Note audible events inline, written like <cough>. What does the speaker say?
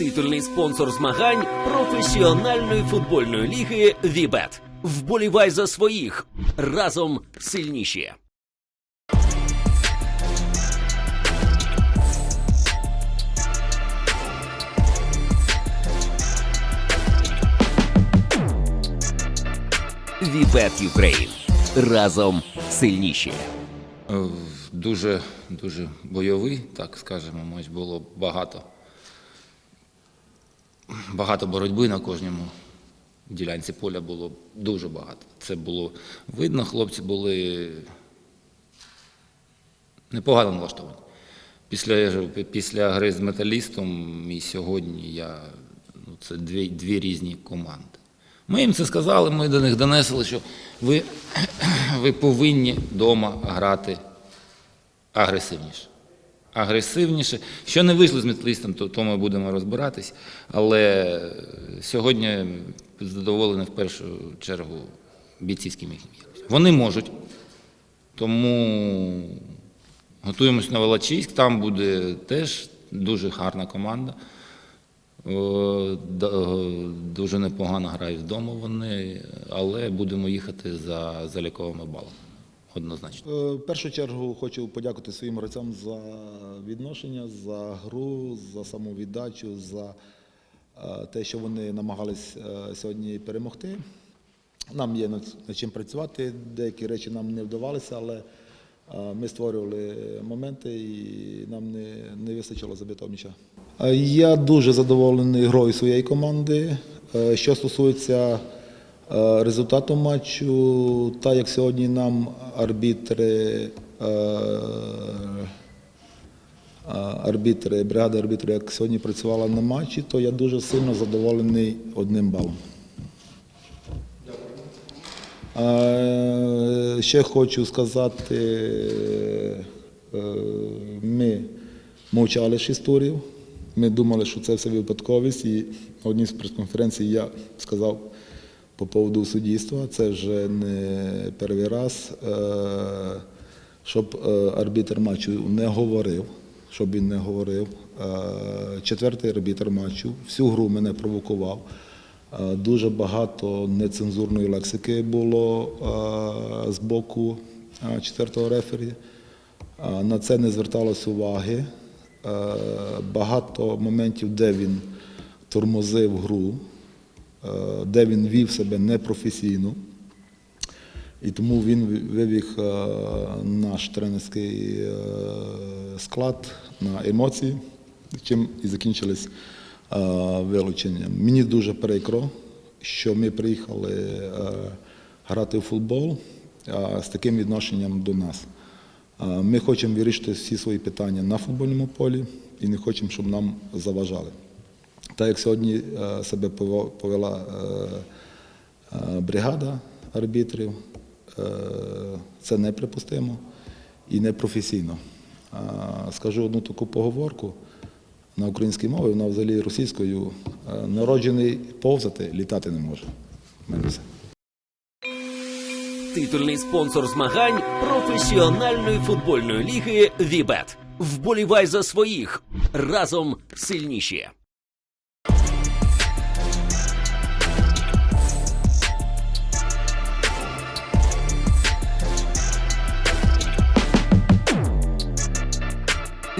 Титульний спонсор змагань професіональної футбольної ліги Вібет. Вболівай за своїх разом сильніші. Вібет Юкрейн. Разом сильніші. Е, Дуже, дуже бойовий, так скажемо, було багато. Багато боротьби на кожному ділянці поля було дуже багато. Це було видно, хлопці були непогано налаштовані. Після, після гри з металістом і сьогодні я, ну, це дві, дві різні команди. Ми їм це сказали, ми до них донесли, що ви, <clears throat> ви повинні вдома грати агресивніше. Агресивніше. Що не вийшло з металістом, то, то ми будемо розбиратись. Але сьогодні задоволений в першу чергу бійцівськими якостями. Вони можуть. Тому готуємось на Волочиськ. Там буде теж дуже гарна команда. Дуже непогано грають вдома вони, але будемо їхати за заліковими балами. Однозначно. Е, В першу чергу хочу подякувати своїм гравцям за відношення, за гру, за самовіддачу, за е, те, що вони намагались е, сьогодні перемогти. Нам є над чим працювати, деякі речі нам не вдавалися, але ми створювали моменти і нам не, не вистачило забитого м'яча. Я дуже задоволений грою своєї команди. Що стосується е, результату матчу, так як сьогодні нам арбітри, е, е, арбітри, бригада арбітрів, як сьогодні працювала на матчі, то я дуже сильно задоволений одним балом. Ще хочу сказати, ми мовчали 6 турів. Ми думали, що це все випадковість. І одній з прес-конференцій я сказав по поводу суддівства, це вже не перший раз, е, щоб е, арбітр матчу не говорив, щоб він не говорив. Е, Четвертий арбітр матчу всю гру мене провокував. Дуже багато нецензурної лексики було з боку четвертого рефері. На це не зверталось уваги. Багато моментів, де він тормозив гру, де він вів себе непрофесійно. І тому він вивів е, наш тренерський е, склад на емоції, чим і закінчились е, вилученням. Мені дуже прикро, що ми приїхали е, грати в футбол е, з таким відношенням до нас. Е, Ми хочемо вирішити всі свої питання на футбольному полі і не хочемо, щоб нам заважали. Так як сьогодні е, себе повела е, е, бригада арбітрів, це неприпустимо і непрофесійно. Скажу одну таку поговорку на українській мові, вона взагалі російською. Народжений повзати, літати не може. У. Титульний спонсор змагань професіональної футбольної ліги Вібет. Вболівай за своїх разом сильніші.